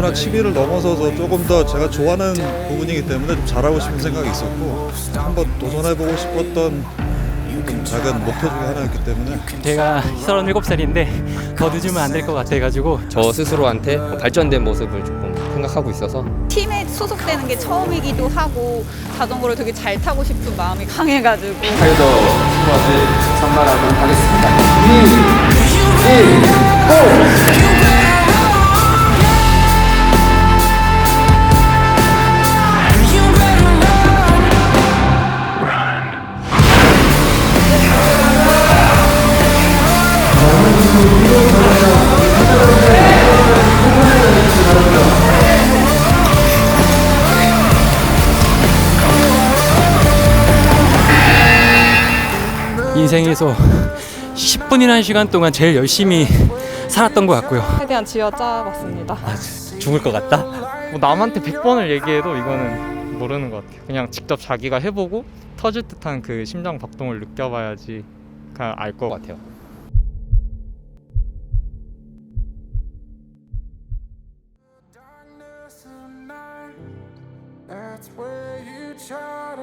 기술이나 취미를 넘어서서 조금 더 제가 좋아하는 부분이기 때문에 좀 잘하고 싶은 생각이 있었고 한번 도전해보고 싶었던 좀 작은 목표 중에 하나였기 때문에. 제가 37살인데 더 늦으면 안 될 것 같아가지고 저 스스로한테 발전된 모습을 조금 생각하고 있어서. 팀에 소속되는 게 처음이기도 하고 자전거를 되게 잘 타고 싶은 마음이 강해가지고. 타이더 스쿼드 선발하도록 하겠습니다. 인생에서 10분이라는 시간 동안 제일 열심히 살았던 것 같고요. 최대한 쥐어짜봤습니다. 죽을 것 같다? 뭐 남한테 100번을 얘기해도 이거는 모르는 것 같아요. 그냥 직접 자기가 해보고 터질 듯한 그 심장 박동을 느껴봐야지 그냥 알 것 같아요. That's where you try